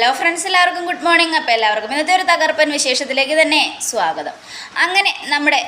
Hello friends എല്ലാവർക്കും good morning അപ്പോൾ എല്ലാവർക്കും ഇന്നത്തെ ഒരു തകർപ്പൻ വിശേഷത്തിലേക്ക് തന്നെ സ്വാഗതം. അങ്ങനെ നമ്മുടെ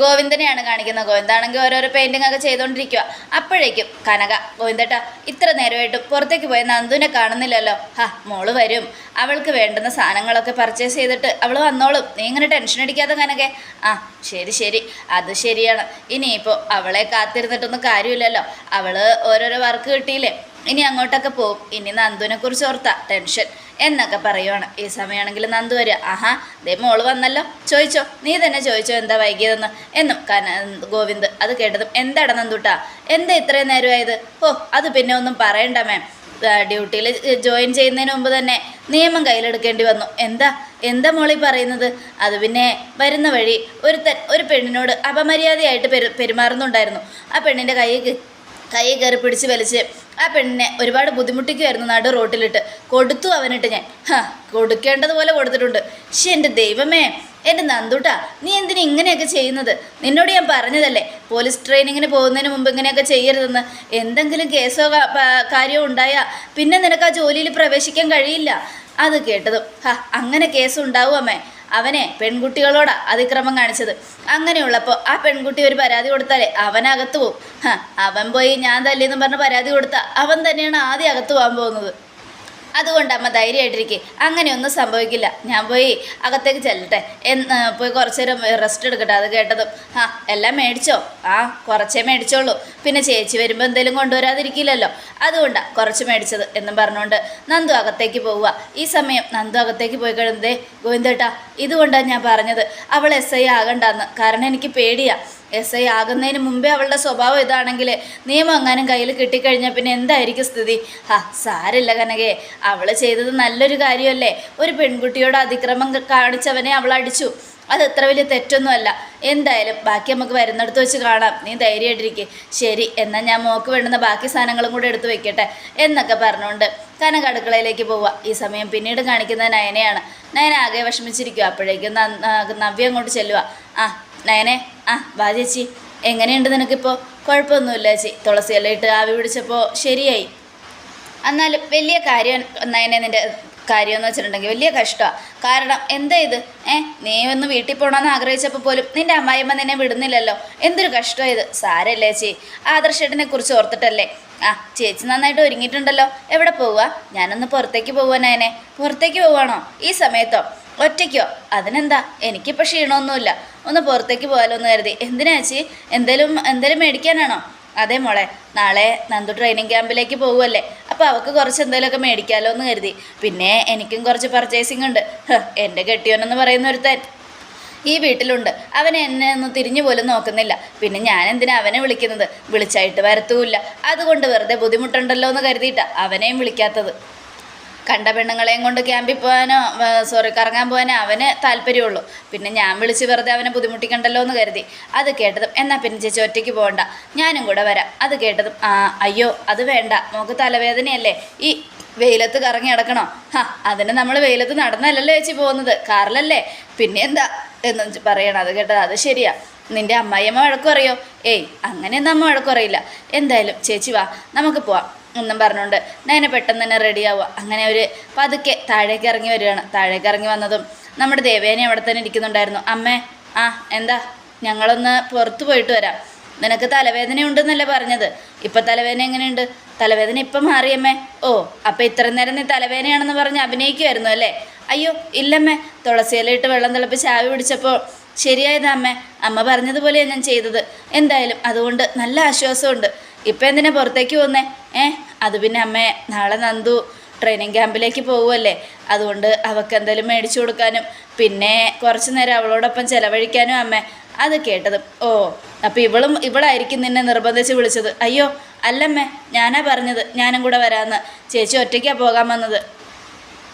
ഗോവിന്ദനെയാണ് കാണിക്കുന്നത്. ഗോവിന്ദാണെങ്കിൽ ഓരോരോ പെയിന്റിംഗ് ഒക്കെ ചെയ്തുകൊണ്ടിരിക്കുക അപ്പോഴേക്കും കനക ഗോവിന്ദേട്ടാ ഇത്ര നേരമായിട്ട് പുറത്തേക്ക് പോയ നന്ദുവിനെ കാണുന്നില്ലല്ലോ. ഹാ മോൾ വരും. അവൾക്ക് വേണ്ടുന്ന സാധനങ്ങളൊക്കെ പർച്ചേസ് ചെയ്തിട്ട് അവൾ വന്നോളും. നീ ഇങ്ങനെ ടെൻഷൻ അടിക്കാതെ കനകെ. ആ ശരി ശരി. അത് ശരിയാണ്. ഇനിയിപ്പോൾ അവളെ കാത്തിരുന്നിട്ടൊന്നും കാര്യമില്ലല്ലോ. അവൾ ഓരോരോ വർക്ക് കിട്ടിയില്ലേ? ഇനി അങ്ങോട്ടൊക്കെ പോവും ഇനി നന്ദുവിനെ കുറിച്ച് ഓർത്താ. ടെൻഷൻ. എന്നൊക്കെ പറയുവാണ്. ഈ സമയമാണെങ്കിൽ നന്ദു വരിക. ആഹാ ദേ മോൾ വന്നല്ലോ. ചോദിച്ചോ? നീ തന്നെ ചോദിച്ചോ എന്താ വൈകിയതെന്ന്? എന്നും കന ഗോവിന്ദ് അത് കേട്ടതും എന്താടാ നന്ദുട്ടാ? എന്താ ഇത്രയും നേരമായത്? ഓ അത് പിന്നെ ഒന്നും പറയണ്ട മാം. ഡ്യൂട്ടിയിൽ ജോയിൻ ചെയ്യുന്നതിന് മുമ്പ് തന്നെ നിയമം കയ്യിലെടുക്കേണ്ടി വന്നു. എന്താ? എന്താ മോളി പറയുന്നത്? അത് പിന്നെ വരുന്ന വഴി ഒരുത്തൻ ഒരു പെണ്ണിനോട് അപമര്യാദയായിട്ട് പെരു പെരുമാറുന്നുണ്ടായിരുന്നു. ആ പെണ്ണിന്റെ കൈ കൈ കയറി പിടിച്ച് വലിച്ച് ആ പെണ്ണിനെ ഒരുപാട് ബുദ്ധിമുട്ടിക്കുമായിരുന്നു നടു റോട്ടിലിട്ട്. കൊടുത്തു അവനിട്ട് ഞാൻ. ഹാ കൊടുക്കേണ്ടതുപോലെ കൊടുത്തിട്ടുണ്ട്. പക്ഷെ എന്റെ ദൈവമേ എന്റെ നന്ദൂട്ടാ നീ എന്തിനാ ഇങ്ങനെയൊക്കെ ചെയ്യുന്നത്? നിന്നോട് ഞാൻ പറഞ്ഞതല്ലേ പോലീസ് ട്രെയിനിങ്ങിന് പോകുന്നതിന് മുമ്പ് ഇങ്ങനെയൊക്കെ ചെയ്യരുതെന്ന്. എന്തെങ്കിലും കേസോ കാര്യമോ ഉണ്ടായാൽ പിന്നെ നിനക്ക് ആ ജോലിയിൽ പ്രവേശിക്കാൻ കഴിയില്ല. അത് കേട്ടതും ഹാ അങ്ങനെ കേസ് ഉണ്ടാവുമേ അവനെ പെൺകുട്ടികളോട് അതിക്രമം കാണിച്ചത്. അങ്ങനെയുള്ളപ്പോൾ ആ പെൺകുട്ടി ഒരു പരാതി കൊടുത്താലേ അവനകത്ത് പോവും. അവൻ പോയി ഞാൻ തല്ലിയെന്ന് പറഞ്ഞ് പരാതി കൊടുത്താൽ അവൻ തന്നെയാണ് ആദ്യം അകത്ത് പോകാൻ പോകുന്നത്. അതുകൊണ്ട് അമ്മ ധൈര്യമായിട്ടിരിക്കുക അങ്ങനെയൊന്നും സംഭവിക്കില്ല. ഞാൻ പോയി അകത്തേക്ക് ചെല്ലട്ടെ. എന്ന് പോയി കുറച്ച് നേരം റെസ്റ്റ് എടുക്കട്ടെ അത് കേട്ടതും. ആ എല്ലാം മേടിച്ചോ? ആ കുറച്ചേ മേടിച്ചോളൂ. പിന്നെ ചേച്ചി വരുമ്പോൾ എന്തെങ്കിലും കൊണ്ടുവരാതിരിക്കില്ലല്ലോ. അതുകൊണ്ടാണ് കുറച്ച് മേടിച്ചത് എന്നും പറഞ്ഞുകൊണ്ട് നന്ദു അകത്തേക്ക് പോവുക ഈ സമയം നന്ദു അകത്തേക്ക് പോയി കഴിയുന്നതേ ഗോവിന്ദേട്ടാ ഇതുകൊണ്ടാണ് ഞാൻ പറഞ്ഞത്. അവൾ എസ് ഐ ആകണ്ടെന്ന്. കാരണം എനിക്ക് പേടിയാണ് എസ് ഐ ആകുന്നതിന് മുമ്പേ അവളുടെ സ്വഭാവം ഇതാണെങ്കിൽ നിയമം എങ്ങാനും കയ്യിൽ കിട്ടിക്കഴിഞ്ഞാൽ പിന്നെ എന്തായിരിക്കും സ്ഥിതി? ഹാ സാരില്ല കനകെ. അവൾ ചെയ്തത് നല്ലൊരു കാര്യമല്ലേ? ഒരു പെൺകുട്ടിയോട് അതിക്രമം കാണിച്ചവനെ അവൾ അടിച്ചു. അത് എത്ര വലിയ തെറ്റൊന്നുമല്ല. എന്തായാലും ബാക്കി നമുക്ക് വരുന്നിടത്ത് വെച്ച് കാണാം. നീ ധൈര്യമായിട്ടിരിക്കെ. ശരി എന്നാൽ ഞാൻ മോക്ക് വേണ്ടുന്ന ബാക്കി സാധനങ്ങളും കൂടെ എടുത്തു വെക്കട്ടെ എന്നൊക്കെ പറഞ്ഞുകൊണ്ട് കനക അടുക്കളയിലേക്ക് പോവുക. ഈ സമയം പിന്നീട് കാണിക്കുന്നത് നയനയാണ്. നയന ആകെ വിഷമിച്ചിരിക്കുക അപ്പോഴേക്കും നവ്യ അങ്ങോട്ട് ചെല്ലുക ആ നയനെ ആ വാ ചേച്ചി. എങ്ങനെയുണ്ട് നിനക്കിപ്പോൾ കുഴപ്പമൊന്നുമില്ല ചേച്ചി. തുളസിയെല്ലാം ഇട്ട് ആവി പിടിച്ചപ്പോൾ ശരിയായി. എന്നാലും വലിയ കാര്യം നയനെ നിന്റെ കാര്യമെന്ന് വെച്ചിട്ടുണ്ടെങ്കിൽ വലിയ കഷ്ടമാണ് കാരണം എന്താ ഇത്? ഏ നീ ഒന്ന് വീട്ടിൽ പോകണമെന്ന് ആഗ്രഹിച്ചപ്പോൾ പോലും നിന്റെ അമ്മായിമ്മ നിന്നെ വിടുന്നില്ലല്ലോ. എന്തൊരു കഷ്ടമാണ് ഇത്. സാരല്ലേ ചേച്ചി. ആദർശേട്ടനെ കുറിച്ച് ഓർത്തിട്ടല്ലേ? ആ ചേച്ചി നന്നായിട്ട് ഒരുങ്ങിയിട്ടുണ്ടല്ലോ. എവിടെ പോവുക ഞാനൊന്ന് പുറത്തേക്ക് പോവാനേനെ പുറത്തേക്ക് പോവാണോ? ഈ സമയത്തോ? ഒറ്റയ്ക്കോ? അതിനെന്താ? എനിക്കിപ്പോൾ ക്ഷീണമൊന്നുമില്ല. ഒന്ന് പുറത്തേക്ക് പോകാലോ എന്ന് കരുതി. എന്തിനാ ചേച്ചി? എന്തേലും എന്തേലും മേടിക്കാനാണോ? അതെ മോളെ നാളെ നന്ദു ട്രെയിനിങ് ക്യാമ്പിലേക്ക് പോകുമല്ലേ അപ്പോൾ അവൾക്ക് കുറച്ച് എന്തെങ്കിലുമൊക്കെ മേടിക്കാമല്ലോ എന്ന് കരുതി. പിന്നെ എനിക്കും കുറച്ച് പർച്ചേസിംഗ് ഉണ്ട്. എന്റെ കെട്ടിയോനെന്ന് പറയുന്ന ഒരുത്തൻ ഈ വീട്ടിലുണ്ട്. അവൻ എന്നെ ഒന്ന് തിരിഞ്ഞു പോലും നോക്കുന്നില്ല. പിന്നെ ഞാൻ എന്തിനാ അവനെ വിളിക്കുന്നത്? വിളിച്ചായിട്ട് വരത്തുമില്ല അതുകൊണ്ട് വെറുതെ ബുദ്ധിമുട്ടുണ്ടല്ലോ എന്ന് കരുതിയിട്ടാണ് അവനെയും വിളിക്കാത്തത്. കണ്ട പെണ്ണുങ്ങളെയും കൊണ്ട് ക്യാമ്പിൽ പോകാനോ സോറി കറങ്ങാൻ പോകാനോ അവന് താല്പര്യമുള്ളൂ. പിന്നെ ഞാൻ വിളിച്ച് വെറുതെ അവനെ ബുദ്ധിമുട്ടിക്കണ്ടല്ലോ എന്ന് കരുതി. അത് കേട്ടതും എന്നാൽ പിന്നെ ചേച്ചി ഒറ്റയ്ക്ക് പോകണ്ട ഞാനും കൂടെ വരാം. അത് കേട്ടതും ആ അയ്യോ അത് വേണ്ട. നമുക്ക് തലവേദനയല്ലേ. ഈ വെയിലത്ത് കറങ്ങി നടക്കണോ? ഹാ അതിന് നമ്മൾ വെയിലത്ത് നടന്നല്ലല്ലോ ചേച്ചി പോകുന്നത്. കാറിലല്ലേ. പിന്നെ എന്താ? എന്ന് പറയണം. അത് കേട്ടത് അത് ശരിയാ. നിന്റെ അമ്മായിയമ്മ വഴക്കുറയോ ഏയ് അങ്ങനെയൊന്നും അമ്മ വഴക്കുറയില്ല എന്തായാലും ചേച്ചി വാ. നമുക്ക് പോവാം. എന്നും പറഞ്ഞുകൊണ്ട് നയന പെട്ടെന്ന് തന്നെ റെഡിയാവുക അങ്ങനെ അവർ പതുക്കെ താഴേക്ക് ഇറങ്ങി വരികയാണ്. താഴേക്ക് ഇറങ്ങി വന്നതും നമ്മുടെ ദേവേനെ അവിടെ തന്നെ ഇരിക്കുന്നുണ്ടായിരുന്നു. അമ്മേ ആ എന്താ? ഞങ്ങളൊന്ന് പുറത്ത് പോയിട്ട് വരാം. നിനക്ക് തലവേദന ഉണ്ടെന്നല്ലേ പറഞ്ഞത്? ഇപ്പം തലവേദന എങ്ങനെയുണ്ട്? തലവേദന ഇപ്പം മാറിയമ്മേ ഓ അപ്പം ഇത്ര നേരം നീ തലവേദനയാണെന്ന് പറഞ്ഞ് അഭിനയിക്കുമായിരുന്നു അല്ലേ? അയ്യോ ഇല്ലമ്മേ. തുളസിയിലിട്ട് വെള്ളം തിളപ്പിച്ച് ആവി പിടിച്ചപ്പോൾ ശരിയായതാ അമ്മേ. അമ്മ പറഞ്ഞതുപോലെയാണ് ഞാൻ ചെയ്തത്. എന്തായാലും അതുകൊണ്ട് നല്ല ആശ്വാസമുണ്ട്. ഇപ്പം എന്തിനാ പുറത്തേക്ക് പോകുന്നേ ഏ അത് പിന്നെ അമ്മേ നാളെ നന്ദു ട്രെയിനിങ് ക്യാമ്പിലേക്ക് പോകുമല്ലേ അതുകൊണ്ട് അവൾക്ക് എന്തെങ്കിലും മേടിച്ചു കൊടുക്കാനും പിന്നെ കുറച്ച് നേരം അവളോടൊപ്പം ചിലവഴിക്കാനും അമ്മ. അത് കേട്ടത്. ഓ അപ്പോൾ ഇവളും ഇവളായിരിക്കും നിന്നെ നിർബന്ധിച്ച് വിളിച്ചത്. അയ്യോ അല്ലമ്മേ ഞാനാ പറഞ്ഞത് ഞാനും കൂടെ വരാമെന്ന് ചേച്ചി ഒറ്റയ്ക്കാണ് പോകാൻ വന്നത്.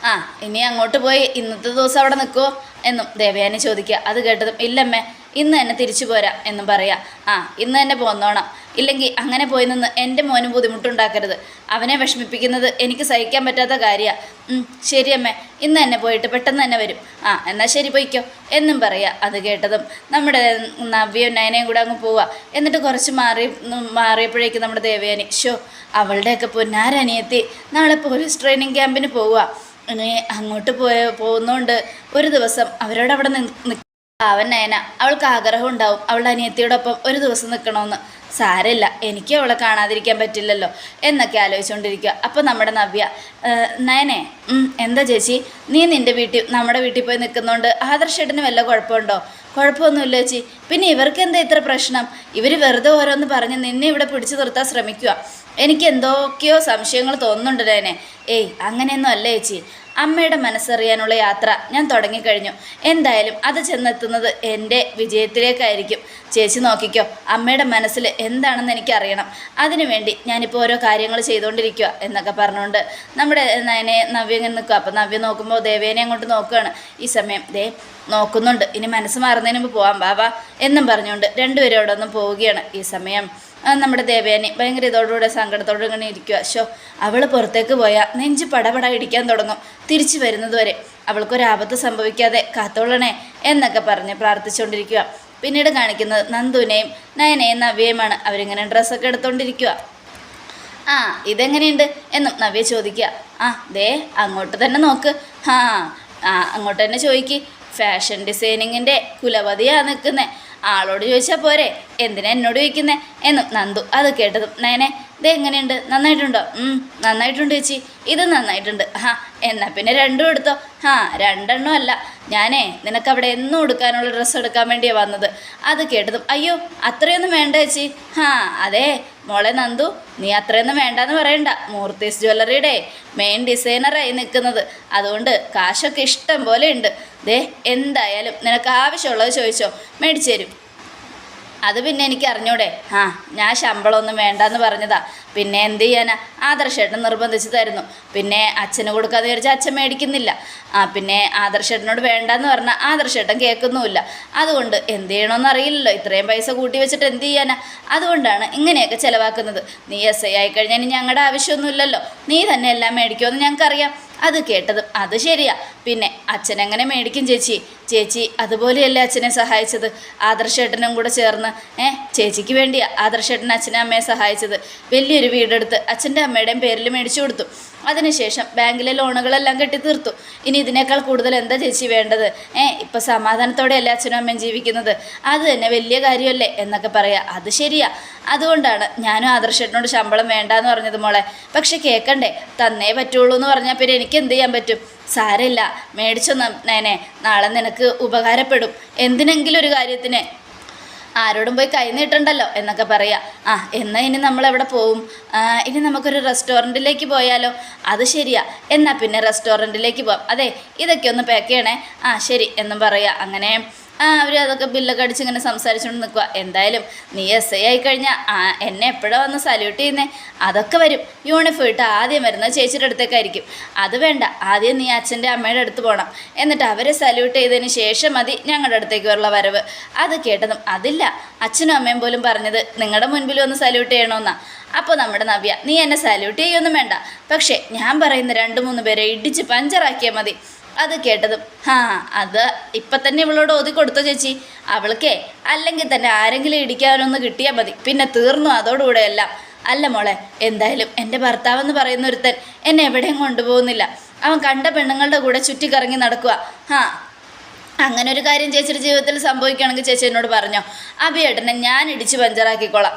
ആ ഇനി അങ്ങോട്ട് പോയി ഇന്നത്തെ ദിവസം അവിടെ നിൽക്കുമോ എന്നും ദേവയാനി ചോദിക്കുക. അത് കേട്ടതും ഇല്ലമ്മേ ഇന്ന് തന്നെ തിരിച്ചു പോരാ എന്നും പറയാം. ആ ഇന്ന് തന്നെ പോന്നോണം. ഇല്ലെങ്കിൽ അങ്ങനെ പോയി നിന്ന് എന്റെ മോനും ബുദ്ധിമുട്ടുണ്ടാക്കരുത്. അവനെ വിഷമിപ്പിക്കുന്നത് എനിക്ക് സഹിക്കാൻ പറ്റാത്ത കാര്യമാണ് ശരിയമ്മേ ഇന്ന് തന്നെ പോയിട്ട് പെട്ടെന്ന് തന്നെ വരും. ആ എന്നാൽ ശരി പോയിക്കോ എന്നും പറയാം. അത് കേട്ടതും നമ്മുടെ നവ്യയും നയനയും കൂടെ അങ്ങ് പോവാം. എന്നിട്ട് കുറച്ച് മാറി മാറിയപ്പോഴേക്കും നമ്മുടെ ദേവയാനി ഷോ അവളുടെയൊക്കെ പൊന്നാരനിയെത്തി. നാളെ പോലീസ് ട്രെയിനിങ് ക്യാമ്പിന് പോവുക ഇനി അങ്ങോട്ട് പോയ പോകുന്നോണ്ട് ഒരു ദിവസം അവരോട് അവിടെ നിന്ന് അവൻ നയന അവൾക്ക് ആഗ്രഹം ഉണ്ടാവും. അവളുടെ അനിയത്തിയോടൊപ്പം ഒരു ദിവസം നിൽക്കണമെന്ന് സാരമില്ല എനിക്ക് അവളെ കാണാതിരിക്കാൻ പറ്റില്ലല്ലോ എന്നൊക്കെ ആലോചിച്ചുകൊണ്ടിരിക്കുക അപ്പോൾ നമ്മുടെ നവ്യ "ഏഹ്, നയനെ എന്താ ചേച്ചി? നീ നിന്റെ വീട്ടിൽ നമ്മുടെ വീട്ടിൽ പോയി നിൽക്കുന്നതുകൊണ്ട് ആദർശേട്ടന് വല്ല കുഴപ്പമുണ്ടോ? കുഴപ്പമൊന്നുമില്ല ചേച്ചി. പിന്നെ ഇവർക്ക് എന്താ ഇത്ര പ്രശ്നം? ഇവർ വെറുതെ ഓരോന്ന് പറഞ്ഞ് നിന്നെ ഇവിടെ പിടിച്ചു നിർത്താൻ ശ്രമിക്കുക എനിക്ക് എന്തൊക്കെയോ സംശയങ്ങൾ തോന്നുന്നുണ്ട് രേനെ. ഏയ് അങ്ങനെയൊന്നും അല്ല ചേച്ചി? അമ്മയുടെ മനസ്സറിയാനുള്ള യാത്ര ഞാൻ തുടങ്ങിക്കഴിഞ്ഞു. എന്തായാലും അത് ചെന്നെത്തുന്നത് എന്റെ വിജയത്തിലേക്കായിരിക്കും. ചേച്ചി നോക്കിക്കോ അമ്മയുടെ മനസ്സിൽ എന്താണെന്ന് എനിക്കറിയണം. അതിനുവേണ്ടി ഞാനിപ്പോൾ ഓരോ കാര്യങ്ങൾ ചെയ്തുകൊണ്ടിരിക്കുക എന്നൊക്കെ പറഞ്ഞുകൊണ്ട് നമ്മുടെ നയനെ നവ്യ ഇങ്ങനെ നിൽക്കുക അപ്പോൾ നവ്യ നോക്കുമ്പോൾ ദേവേനെ അങ്ങോട്ട് നോക്കുകയാണ് ഈ സമയം ദേ നോക്കുന്നുണ്ട്. ഇനി മനസ്സ് മാറുന്നതിന് മുമ്പ് പോവാം ബാബാ എന്നും പറഞ്ഞുകൊണ്ട് രണ്ടുപേരും അവിടെ ഒന്നും പോവുകയാണ് ഈ സമയം. നമ്മുടെ ദേവയാനി ഭയങ്കര ഇതോടുകൂടെ സങ്കടത്തോടെ ഇങ്ങനെ ഇരിക്കുക ഷോ അവൾ പുറത്തേക്ക് പോയാൽ നെഞ്ച് പടപട ഇടിക്കാൻ തുടങ്ങും. തിരിച്ചു വരുന്നതുവരെ അവൾക്കൊരാപത്ത് സംഭവിക്കാതെ കാത്തോളണേ എന്നൊക്കെ പറഞ്ഞ് പ്രാർത്ഥിച്ചുകൊണ്ടിരിക്കുക പിന്നീട് കാണിക്കുന്നത് നന്ദുവിനെയും നയനെയും നവ്യയുമാണ്. അവരിങ്ങനെ ഡ്രസ്സൊക്കെ എടുത്തുകൊണ്ടിരിക്കുക ആ ഇതെങ്ങനെയുണ്ട് എന്നും നവ്യ ചോദിക്കുക ആ ദേ അങ്ങോട്ട് തന്നെ നോക്ക്. ആ ആ അങ്ങോട്ട് തന്നെ ചോദിക്ക്. ഫാഷൻ ഡിസൈനിങ്ങിന്റെ കുലപതിയാണ് നിൽക്കുന്നത് ആളോട് ചോദിച്ചാൽ പോരെ എന്തിനാ എന്നോട് ചോദിക്കുന്നത് എന്നും നന്ദു അത് കേട്ടതും. നയനെ ഇത് എങ്ങനെയുണ്ട് നന്നായിട്ടുണ്ടോ? നന്നായിട്ടുണ്ട് ചേച്ചി. ഇത് നന്നായിട്ടുണ്ട്. ഹാ എന്നാൽ പിന്നെ രണ്ടും എടുത്തോ. ഹാ രണ്ടെണ്ണം അല്ല. ഞാനേ നിനക്ക് അവിടെ എന്നും എടുക്കാനുള്ള ഡ്രസ്സ് എടുക്കാൻ വേണ്ടിയാണ് വന്നത്. അത് കേട്ടതും അയ്യോ അത്രയൊന്നും വേണ്ട ചേച്ചി. ഹാ അതെ മോളെ നന്ദു നീ അത്രയൊന്നും വേണ്ടെന്ന് പറയണ്ട. മൂർത്തീസ് ജ്വല്ലറിയുടെ മെയിൻ ഡിസൈനറായി നിൽക്കുന്നത്. അതുകൊണ്ട് കാശൊക്കെ ഇഷ്ടം പോലെ ഉണ്ട്. ദേ എന്തായാലും നിനക്ക് ആവശ്യമുള്ളത് ചോദിച്ചോ. മേടിച്ചു തരും. അത് പിന്നെ എനിക്ക് അറിഞ്ഞൂടെ. ആ ഞാൻ ശമ്പളമൊന്നും വേണ്ടെന്ന് പറഞ്ഞതാ. പിന്നെ എന്ത് ചെയ്യാനാ? ആദർശേട്ടൻ നിർബന്ധിച്ച് തരുന്നു പിന്നെ അച്ഛന് കൊടുക്കാന്ന് വിചാരിച്ചാൽ അച്ഛൻ മേടിക്കുന്നില്ല. ആ പിന്നെ ആദർശേട്ടനോട് വേണ്ടെന്ന് പറഞ്ഞാൽ ആദർശേട്ടൻ കേൾക്കുന്നുമില്ല. അതുകൊണ്ട് എന്ത് ചെയ്യണമെന്ന് അറിയില്ലല്ലോ. ഇത്രയും പൈസ കൂട്ടി വെച്ചിട്ട് എന്ത് ചെയ്യാനാ? അതുകൊണ്ടാണ് ഇങ്ങനെയൊക്കെ ചിലവാക്കുന്നത്. നീ എസ് ഐ ആയിക്കഴിഞ്ഞാൽ ഞങ്ങളുടെ ആവശ്യമൊന്നുമില്ലല്ലോ. നീ തന്നെ എല്ലാം മേടിക്കുമെന്ന് ഞങ്ങൾക്കറിയാം. അത് കേട്ടത് അത് ശരിയാ. പിന്നെ അച്ഛനെങ്ങനെ മേടിക്കും ചേച്ചി? ചേച്ചി അതുപോലെയല്ലേ അച്ഛനെ സഹായിച്ചത്? ആദർശേട്ടനും കൂടെ ചേർന്ന് ഏ ചേച്ചിക്ക് വേണ്ടി ആദർശേട്ടൻ അച്ഛനെ അമ്മയെ സഹായിച്ചത്. വലിയൊരു വീടെടുത്ത് അച്ഛന്റെ അമ്മയുടെയും പേരിൽ മേടിച്ചു കൊടുത്തു. അതിനുശേഷം ബാങ്കിലെ ലോണുകളെല്ലാം കെട്ടി തീർത്തു ഇനി ഇതിനേക്കാൾ കൂടുതൽ എന്താ ചേച്ചി വേണ്ടത്? ഏ ഇപ്പം സമാധാനത്തോടെയല്ലേ അച്ഛനും അമ്മയും ജീവിക്കുന്നത്? അത് തന്നെ വലിയ കാര്യമല്ലേ എന്നൊക്കെ പറയാ. അത് ശരിയാ. അതുകൊണ്ടാണ് ഞാനും ആദർശേട്ടനോട് ശമ്പളം വേണ്ടാന്ന് പറഞ്ഞത് മോളെ. പക്ഷെ കേൾക്കണ്ടേ തന്നേ പറ്റുള്ളൂ എന്ന് പറഞ്ഞാൽ പിന്നെ എനിക്ക് എന്ത് ചെയ്യാൻ പറ്റും? സാരമില്ല. മേടിച്ചൊന്നും നേനെ നാളെ നിനക്ക് ഉപകാരപ്പെടും. എന്തിനെങ്കിലും ഒരു കാര്യത്തിന്. ആരോടും പോയി കൈ നീട്ടണ്ടല്ലോ എന്നൊക്കെ പറയാം. ആ എന്നാൽ ഇനി നമ്മൾ എവിടെ പോവും ഇനി നമുക്കൊരു റെസ്റ്റോറന്റിലേക്ക് പോയാലോ? അത് ശരിയാ. എന്നാൽ പിന്നെ റെസ്റ്റോറന്റിലേക്ക് പോവാം. അതെ ഇതൊക്കെ ഒന്ന് പാക്ക് ചെയ്യണേ. ആ ശരി എന്നും പറയാം. അങ്ങനെ അവർ അതൊക്കെ ബില്ലൊക്കെ അടിച്ച് ഇങ്ങനെ സംസാരിച്ചുകൊണ്ട് നിൽക്കുക എന്തായാലും നീ എസ് ഐ ആയി കഴിഞ്ഞാൽ എന്നെ എപ്പോഴാണ് വന്ന് സല്യൂട്ട് ചെയ്യുന്നേ? അതൊക്കെ വരും. യൂണിഫോം ഇട്ട് ആദ്യം വരുന്നത് ചേച്ചിയുടെ അടുത്തേക്കായിരിക്കും. അത് വേണ്ട ആദ്യം നീ അച്ഛന്റെ അമ്മയുടെ അടുത്ത് പോകണം എന്നിട്ട് അവരെ സല്യൂട്ട് ചെയ്തതിന് ശേഷം മതി ഞങ്ങളുടെ അടുത്തേക്ക് വരുള്ള വരവ്. അത് കേട്ടതും അതില്ല. അച്ഛനും അമ്മയും പോലും പറഞ്ഞത് നിങ്ങളുടെ മുൻപിൽ വന്ന് സല്യൂട്ട് ചെയ്യണമെന്നാ അപ്പോൾ നമ്മുടെ നവ്യ നീ എന്നെ സല്യൂട്ട് ചെയ്യൊന്നും വേണ്ട. പക്ഷേ ഞാൻ പറയുന്ന രണ്ട് മൂന്ന് പേരെ ഇടിച്ച് പഞ്ചറാക്കിയാൽ മതി. അത് കേട്ടതും. ഹാ അത് ഇപ്പം തന്നെ ഇവളോട് ഓതി കൊടുത്തോ ചേച്ചി. അവൾക്കേ അല്ലെങ്കിൽ തന്നെ ആരെങ്കിലും ഇടിക്കാനൊന്ന് കിട്ടിയാൽ മതി. പിന്നെ തീർന്നു അതോടുകൂടെ എല്ലാം. അല്ല മോളെ എന്തായാലും എന്റെ ഭർത്താവെന്ന് പറയുന്ന ഒരുത്തൻ എന്നെ എവിടെയും കൊണ്ടുപോകുന്നില്ല. അവൻ കണ്ട പെണ്ണുങ്ങളുടെ കൂടെ ചുറ്റിക്കറങ്ങി നടക്കുക ഹാ. അങ്ങനെ ഒരു കാര്യം ചേച്ചിയുടെ ജീവിതത്തിൽ സംഭവിക്കുകയാണെങ്കിൽ ചേച്ചി എന്നോട് പറഞ്ഞോ. അഭിയേട്ടനെ ഞാൻ ഇടിച്ച് പഞ്ചറാക്കിക്കോളാം.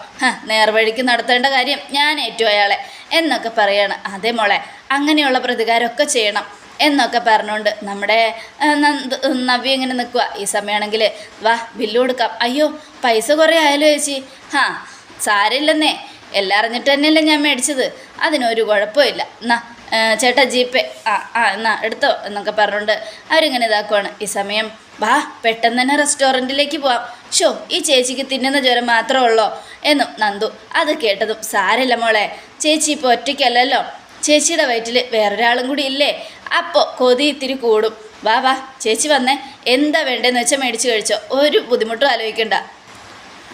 നേർവഴിക്ക് നടത്തേണ്ട കാര്യം ഞാൻ ഏറ്റു അയാളെ എന്നൊക്കെ പറയാണ്. അതേ മോളെ അങ്ങനെയുള്ള പ്രതികാരമൊക്കെ ചെയ്യണം. എന്നൊക്കെ പറഞ്ഞുകൊണ്ട് നമ്മുടെ നവ്യ ഇങ്ങനെ നിൽക്കുക ഈ സമയമാണെങ്കിൽ വാ ബില്ല് കൊടുക്കാം. അയ്യോ പൈസ കുറേ ആയാലോ ചേച്ചി. ഹാ സാരമില്ലെന്നേ. എല്ലാം അറിഞ്ഞിട്ട് തന്നെയല്ലേ ഞാൻ മേടിച്ചത്. അതിനൊരു കുഴപ്പമില്ല. എന്നാ ചേട്ടാ ജീപ്പേ. ആ ആ എന്നാ എടുത്തോ എന്നൊക്കെ പറഞ്ഞുകൊണ്ട് അവരിങ്ങനെ ഇതാക്കുവാണ്. ഈ സമയം വാ പെട്ടെന്ന് തന്നെ റെസ്റ്റോറന്റിലേക്ക് പോവാം. ഷോ ഈ ചേച്ചിക്ക് തിന്നുന്ന ജ്വരം മാത്രമേ ഉള്ളോ എന്നും നന്ദു അത് കേട്ടതും സാരമില്ല മോളെ. ചേച്ചി ഇപ്പോൾ ഒറ്റയ്ക്കല്ലല്ലോ. ചേച്ചിയുടെ വയറ്റിൽ വേറൊരാളും കൂടി ഇല്ലേ? അപ്പോൾ കൊതി ഇത്തിരി കൂടും. വാ വാ ചേച്ചി വന്നേ. എന്താ വേണ്ടതെന്ന് വെച്ചാൽ മേടിച്ച് കഴിച്ചോ. ഒരു ബുദ്ധിമുട്ടും ആലോചിക്കണ്ട.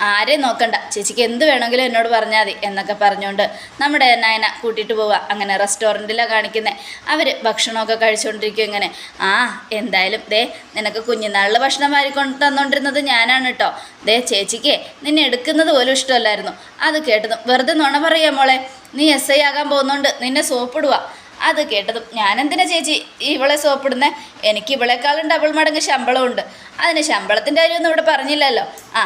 ആരെയും നോക്കണ്ട. ചേച്ചിക്ക് എന്ത് വേണമെങ്കിലും എന്നോട് പറഞ്ഞാൽ മതി എന്നൊക്കെ പറഞ്ഞുകൊണ്ട് നമ്മുടെ നയന കൂട്ടിയിട്ട് പോവുക അങ്ങനെ റെസ്റ്റോറന്റിലാണ് കാണിക്കുന്നത് അവർ ഭക്ഷണമൊക്കെ കഴിച്ചുകൊണ്ടിരിക്കും ഇങ്ങനെ. ആ എന്തായാലും ദേ നിനക്ക് കുഞ്ഞുനാളിൽ ഭക്ഷണം വാരിക്കൊണ്ട് തന്നുകൊണ്ടിരുന്നത് ഞാനാണ് കേട്ടോ ദേ ചേച്ചിക്ക് നിന്നെ എടുക്കുന്നത് പോലും ഇഷ്ടമല്ലായിരുന്നു. അത് കേട്ടതും വെറുതെ നുണ പറയാം മോളെ. നീ എസ് ഐ ആകാൻ പോകുന്നതുകൊണ്ട് നിന്നെ സോപ്പിടുക അത് കേട്ടതും ഞാനെന്തിനാ ചേച്ചി ഇവളെ സോപ്പിടുന്നത് എനിക്ക് ഇവളെക്കാളും ഡബിൾ മടങ്ങ് ശമ്പളമുണ്ട്. അതിന് ശമ്പളത്തിന്റെ കാര്യമൊന്നും ഇവിടെ പറഞ്ഞില്ലല്ലോ. ആ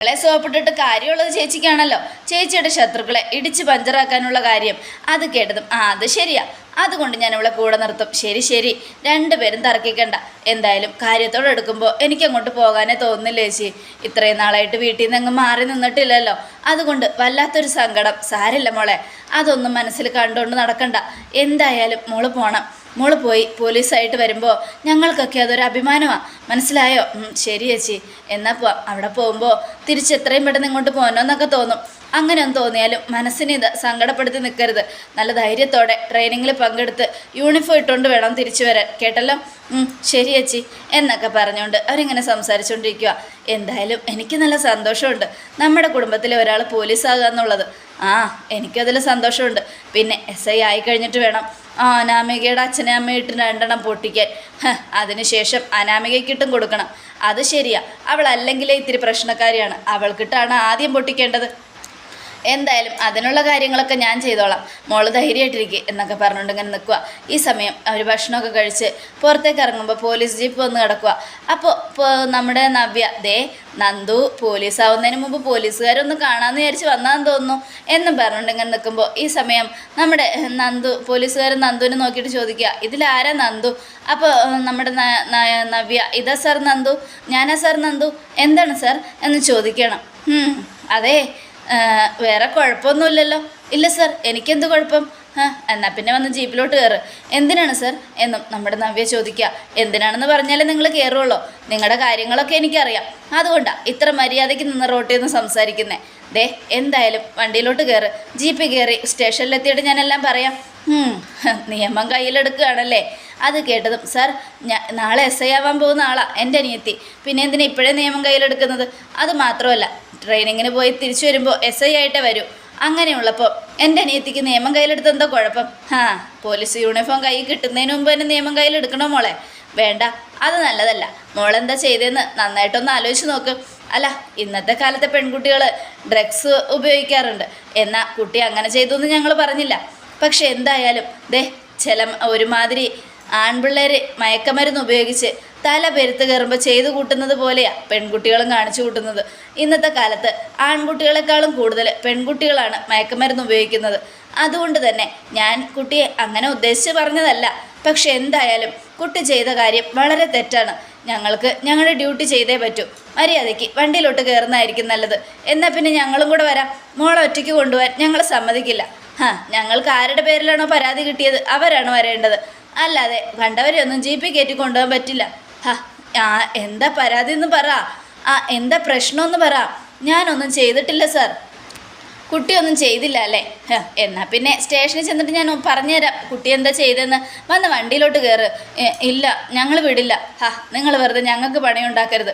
ഇവളെ സോപ്പിട്ടിട്ട് കാര്യമുള്ളത് ചേച്ചിക്കാണല്ലോ. ചേച്ചിയുടെ ശത്രുക്കളെ ഇടിച്ച് പഞ്ചറാക്കാനുള്ള കാര്യം. അത് കേട്ടതും ആ അത് ശരിയാ. അതുകൊണ്ട് ഞാൻ ഇവളെ കൂടെ നിർത്തും. ശരി ശരി. രണ്ടുപേരും തർക്കിക്കണ്ട. എന്തായാലും കാര്യത്തോടെ എടുക്കുമ്പോൾ എനിക്കങ്ങോട്ട് പോകാനേ തോന്നുന്നില്ല ചേച്ചി? ഇത്രയും നാളായിട്ട് വീട്ടിൽ നിന്ന് അങ്ങ് മാറി നിന്നിട്ടില്ലല്ലോ. അതുകൊണ്ട് വല്ലാത്തൊരു സങ്കടം. സാരില്ല മോളെ. അതൊന്നും മനസ്സിൽ കണ്ടുകൊണ്ട് നടക്കണ്ട. എന്തായാലും മോൾ പോണം. മോൾ പോയി പോലീസായിട്ട് വരുമ്പോൾ ഞങ്ങൾക്കൊക്കെ അതൊരു അഭിമാനമാണ് മനസ്സിലായോ? ശരി ചേച്ചി. എന്നാൽ പോവാം അവിടെ പോകുമ്പോൾ തിരിച്ച് എത്രയും പെട്ടെന്ന് ഇങ്ങോട്ട് പോകണമെന്നൊക്കെ തോന്നും. അങ്ങനെ ഒന്നും തോന്നിയാലും മനസ്സിനെ ഇത് സങ്കടപ്പെടുത്തി നിൽക്കരുത്. നല്ല ധൈര്യത്തോടെ ട്രെയിനിങ്ങിൽ പങ്കെടുത്ത് യൂണിഫോം ഇട്ടുകൊണ്ട് വേണം തിരിച്ചു വരാൻ. കേട്ടല്ലോ? ശരി അച്ചി. എന്നൊക്കെ പറഞ്ഞുകൊണ്ട് അവരിങ്ങനെ സംസാരിച്ചുകൊണ്ടിരിക്കുക എന്തായാലും എനിക്ക് നല്ല സന്തോഷമുണ്ട്. നമ്മുടെ കുടുംബത്തിലെ ഒരാൾ പോലീസാകുക എന്നുള്ളത്. ആ എനിക്കതിൽ സന്തോഷമുണ്ട്. പിന്നെ എസ് ഐ ആയി കഴിഞ്ഞിട്ട് വേണം ആ അനാമികയുടെ അച്ഛനെ അമ്മയിട്ട് രണ്ടെണ്ണം പൊട്ടിക്കാൻ. അതിനുശേഷം അനാമികയ്ക്കിട്ടും കൊടുക്കണം. അത് ശരിയാ. അവൾ അല്ലെങ്കിലേ ഇത്തിരി പ്രശ്നക്കാരിയാണ്. അവൾക്കിട്ടാണ് ആദ്യം പൊട്ടിക്കേണ്ടത്. എന്തായാലും അതിനുള്ള കാര്യങ്ങളൊക്കെ ഞാൻ ചെയ്തോളാം. മോൾ ധൈര്യമായിട്ടിരിക്കുക എന്നൊക്കെ പറഞ്ഞുകൊണ്ട് ഇങ്ങനെ നിൽക്കുക ഈ സമയം അവർ ഭക്ഷണമൊക്കെ കഴിച്ച് പുറത്തേക്ക് ഇറങ്ങുമ്പോൾ പോലീസ് ജീപ്പ് വന്ന് കിടക്കുക അപ്പോൾ നമ്മുടെ നവ്യ ദേ നന്ദു പോലീസ് ആവുന്നതിന് മുമ്പ് പോലീസുകാരൊന്ന് കാണാമെന്ന് വിചാരിച്ച് വന്നാന്ന് തോന്നുന്നു എന്നും പറഞ്ഞുകൊണ്ട് ഇങ്ങനെ നിൽക്കുമ്പോൾ ഈ സമയം നമ്മുടെ നന്ദു പോലീസുകാരൻ നന്ദുവിനെ നോക്കിയിട്ട് ചോദിക്കുക ഇതിലാരാ നന്ദു? അപ്പോൾ നമ്മുടെ നവ്യ ഇതാ സാർ നന്ദു ഞാനാ സാർ നന്ദു എന്താണ് സാർ? എന്ന് ചോദിക്കണം. അതെ വേറെ കുഴപ്പമൊന്നുമില്ലല്ലോ. ഇല്ല സർ എനിക്കെന്ത് കുഴപ്പം? എന്നാൽ പിന്നെ വന്ന് ജീപ്പിലോട്ട് കയറ് എന്തിനാണ് സർ? എന്നും നമ്മുടെ നവ്യ ചോദിക്കുക എന്തിനാണെന്ന് പറഞ്ഞാലേ നിങ്ങൾ കയറുള്ളൂ നിങ്ങളുടെ കാര്യങ്ങളൊക്കെ എനിക്കറിയാം. അതുകൊണ്ടാണ് ഇത്ര മര്യാദയ്ക്ക് നിന്ന് റോട്ടിൽ നിന്ന് സംസാരിക്കുന്നേ. ദേ എന്തായാലും വണ്ടിയിലോട്ട് കയറ് ജീപ്പിൽ കയറി സ്റ്റേഷനിലെത്തിയിട്ട് ഞാനെല്ലാം പറയാം. നിയമം കയ്യിലെടുക്കുകയാണല്ലേ. അത് കേട്ടതും സർ ഞാൻ നാളെ എസ് ഐ ആവാൻ പോകുന്ന ആളാണ് എന്റെ അനിയത്തി. പിന്നെ എന്തിനാ ഇപ്പോഴേ നിയമം കയ്യിലെടുക്കുന്നത്? അത് മാത്രമല്ല ട്രെയിനിങ്ങിന് പോയി തിരിച്ചു വരുമ്പോൾ എസ് ഐ ആയിട്ടേ വരൂ. അങ്ങനെയുള്ളപ്പോൾ എന്റെ അനിയത്തിക്ക് നിയമം കയ്യിലെടുത്ത് എന്താ കുഴപ്പം? ആ പോലീസ് യൂണിഫോം കൈ കിട്ടുന്നതിന് മുമ്പ് തന്നെ നിയമം കയ്യിലെടുക്കണോ മോളെ? വേണ്ട അത് നല്ലതല്ല. മോളെന്താ ചെയ്തതെന്ന് നന്നായിട്ടൊന്ന് ആലോചിച്ച് നോക്ക്. അല്ല ഇന്നത്തെ കാലത്തെ പെൺകുട്ടികൾ ഡ്രഗ്സ് ഉപയോഗിക്കാറുണ്ട്. എന്നാൽ കുട്ടി അങ്ങനെ ചെയ്തു എന്ന് ഞങ്ങൾ പറഞ്ഞില്ല. പക്ഷെ എന്തായാലും ദേ ചില ഒരുമാതിരി ആൺപിള്ളേർ മയക്കമരുന്ന് ഉപയോഗിച്ച് തല പെരുത്ത് കയറുമ്പോൾ ചെയ്തു കൂട്ടുന്നത് പോലെയാണ് പെൺകുട്ടികളും കാണിച്ചു കൂട്ടുന്നത്. ഇന്നത്തെ കാലത്ത് ആൺകുട്ടികളെക്കാളും കൂടുതൽ പെൺകുട്ടികളാണ് മയക്കുമരുന്ന് ഉപയോഗിക്കുന്നത്. അതുകൊണ്ട് തന്നെ ഞാൻ കുട്ടിയെ അങ്ങനെ ഉദ്ദേശിച്ച് പറഞ്ഞതല്ല. പക്ഷെ എന്തായാലും കുട്ടി ചെയ്ത കാര്യം വളരെ തെറ്റാണ്. ഞങ്ങൾക്ക് ഞങ്ങളുടെ ഡ്യൂട്ടി ചെയ്തേ പറ്റൂ. മര്യാദയ്ക്ക് വണ്ടിയിലോട്ട് കയറുന്നതായിരിക്കും നല്ലത്. എന്നാൽ പിന്നെ ഞങ്ങളും കൂടെ വരാം. മോളെ ഒറ്റയ്ക്ക് കൊണ്ടുപോകാൻ ഞങ്ങൾ സമ്മതിക്കില്ല. ഹാ ഞങ്ങൾക്ക് ആരുടെ പേരിലാണോ പരാതി കിട്ടിയത്? അവരാണ് വരേണ്ടത്. അല്ലാതെ കണ്ടവരെയൊന്നും ജീപ്പിൽ കയറ്റി കൊണ്ടുപോകാൻ പറ്റില്ല. ഹാ ആ എന്താ പരാതി എന്ന് പറ. ആ എന്താ പ്രശ്നമെന്ന് പറ. ഞാനൊന്നും ചെയ്തിട്ടില്ല സാർ. കുട്ടിയൊന്നും ചെയ്തില്ല അല്ലേ? എന്നാൽ എന്നാ പിന്നെ സ്റ്റേഷനിൽ ചെന്നിട്ട് ഞാൻ പറഞ്ഞുതരാം. കുട്ടി എന്താ ചെയ്തതെന്ന്. വന്ന് വണ്ടിയിലോട്ട് കയറ് ഇല്ല ഞങ്ങൾ വിടില്ല. ഹാ നിങ്ങൾ വെറുതെ ഞങ്ങൾക്ക് പണിയുണ്ടാക്കരുത്.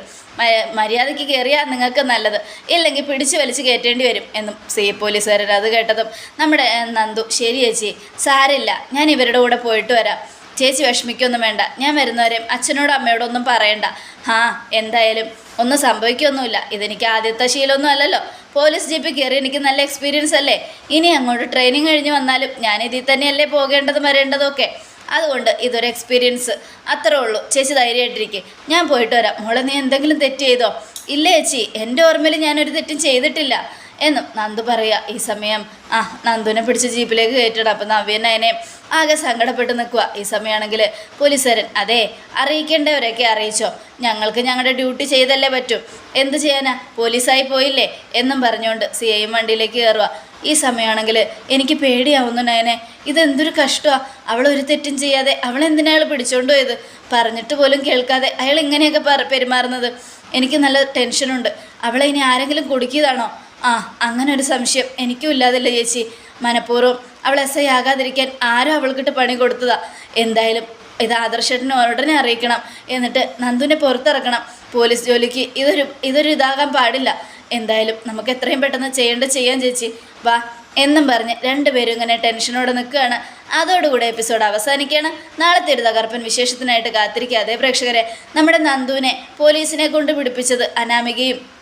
മര്യാദയ്ക്ക് കയറിയാൽ നിങ്ങൾക്ക് നല്ലത്. ഇല്ലെങ്കിൽ പിടിച്ചു വലിച്ച് കയറ്റേണ്ടി വരും എന്നും സി പോലീസുകാരൻ അത് കേട്ടതും നമ്മുടെ നന്ദു. ശരി ചേച്ചി. സാരില്ല ഞാൻ ഇവരുടെ കൂടെ പോയിട്ട് വരാം. ചേച്ചി വിഷമിക്കൊന്നും വേണ്ട. ഞാൻ വരുന്നവരെയും അച്ഛനോടും അമ്മയോടും ഒന്നും പറയണ്ട. ആ എന്തായാലും ഒന്നും സംഭവിക്കൊന്നുമില്ല. ഇതെനിക്ക് ആദ്യത്തെ ശീലമൊന്നും അല്ലല്ലോ. പോലീസ് ജീപ്പിൽ കയറി എനിക്ക് നല്ല എക്സ്പീരിയൻസ് അല്ലേ? ഇനി അങ്ങോട്ട് ട്രെയിനിങ് കഴിഞ്ഞ് വന്നാലും ഞാൻ ഇതിൽ തന്നെയല്ലേ പോകേണ്ടതും വരേണ്ടതും ഒക്കെ. അതുകൊണ്ട് ഇതൊരു എക്സ്പീരിയൻസ് അത്രേ ഉള്ളൂ. ചേച്ചി ധൈര്യമായിട്ടിരിക്കെ. ഞാൻ പോയിട്ട് വരാം. മോളെ നീ എന്തെങ്കിലും തെറ്റ് ചെയ്തോ? ഇല്ല ചേച്ചി എന്റെ ഓർമ്മയിൽ ഞാനൊരു തെറ്റും ചെയ്തിട്ടില്ല. എന്നും നന്ദു പറയുക ഈ സമയം ആ നന്ദുവിനെ പിടിച്ച് ജീപ്പിലേക്ക് കയറ്റണം അപ്പം നവ്യൻ അതിനെ ആകെ സങ്കടപ്പെട്ട് നിൽക്കുക ഈ സമയമാണെങ്കിൽ പോലീസുകാരൻ അതെ അറിയിക്കേണ്ടവരൊക്കെ അറിയിച്ചോ. ഞങ്ങൾക്ക് ഞങ്ങളുടെ ഡ്യൂട്ടി ചെയ്തല്ലേ പറ്റൂ. എന്ത് ചെയ്യാനാ? പോലീസായി പോയില്ലേ? എന്നും പറഞ്ഞുകൊണ്ട് സി ഐ വണ്ടിയിലേക്ക് കയറുക ഈ സമയമാണെങ്കിൽ എനിക്ക് പേടിയാവുന്നു നയനെ. ഇതെന്തൊരു കഷ്ടമാണ് അവൾ ഒരു തെറ്റും ചെയ്യാതെ അവളെന്തിനാ അയാൾ പിടിച്ചോണ്ട് പോയത്? പറഞ്ഞിട്ട് പോലും കേൾക്കാതെ അയാൾ ഇങ്ങനെയൊക്കെ പെരുമാറുന്നത്. എനിക്ക് നല്ല ടെൻഷനുണ്ട്. അവളെ ഇനി ആരെങ്കിലും കുടുക്കിയതാണോ? ആ അങ്ങനെ ഒരു സംശയം എനിക്കും ഇല്ലാതില്ല ചേച്ചി. മനഃപൂർവം അവൾ എസ് ഐ ആകാതിരിക്കാൻ ആരോ അവൾക്കിട്ട് പണി കൊടുത്തതാ. എന്തായാലും ഇത് ആദർശേട്ടനെ ഉടനെ അറിയിക്കണം. എന്നിട്ട് നന്ദുവിനെ പുറത്തിറക്കണം. പോലീസ് ജോലിക്ക് ഇതൊരു ഇതൊരു ഇതാകാൻ പാടില്ല. എന്തായാലും നമുക്ക് എത്രയും പെട്ടെന്ന് ചെയ്യേണ്ട ചെയ്യാൻ ചേച്ചി. വാ എന്നും പറഞ്ഞ് രണ്ടുപേരും ഇങ്ങനെ ടെൻഷനോടെ നിൽക്കുകയാണ്. അതോടുകൂടെ എപ്പിസോഡ് അവസാനിക്കുകയാണ്. നാളത്തെ ഒരു തകർപ്പൻ വിശേഷത്തിനായിട്ട് കാത്തിരിക്കാതെ പ്രേക്ഷകരെ നമ്മുടെ നന്ദുവിനെ പോലീസിനെ കൊണ്ട് പിടിപ്പിച്ചത് അനാമികയും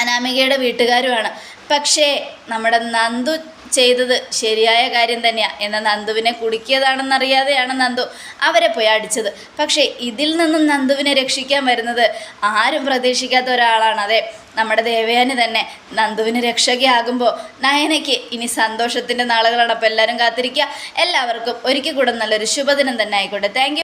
അനാമികയുടെ വീട്ടുകാരുമാണ്. പക്ഷേ നമ്മുടെ നന്ദു ചെയ്തത് ശരിയായ കാര്യം തന്നെയാണ് എന്നാൽ നന്ദുവിനെ കുടുക്കിയതാണെന്നറിയാതെയാണ് നന്ദു അവരെ പോയി അടിച്ചത്. പക്ഷേ ഇതിൽ നിന്നും നന്ദുവിനെ രക്ഷിക്കാൻ വരുന്നത് ആരും പ്രതീക്ഷിക്കാത്ത ഒരാളാണ്. അതെ നമ്മുടെ ദേവയാനി തന്നെ നന്ദുവിന് രക്ഷകയാകുമ്പോൾ നയനയ്ക്ക് ഇനി സന്തോഷത്തിന്റെ നാളുകളാണ്. അപ്പോൾ എല്ലാവരും കാത്തിരിക്കുക. എല്ലാവർക്കും ഒരിക്കൽ കൂടെ നല്ലൊരു ശുഭദിനം തന്നെ ആയിക്കോട്ടെ. താങ്ക്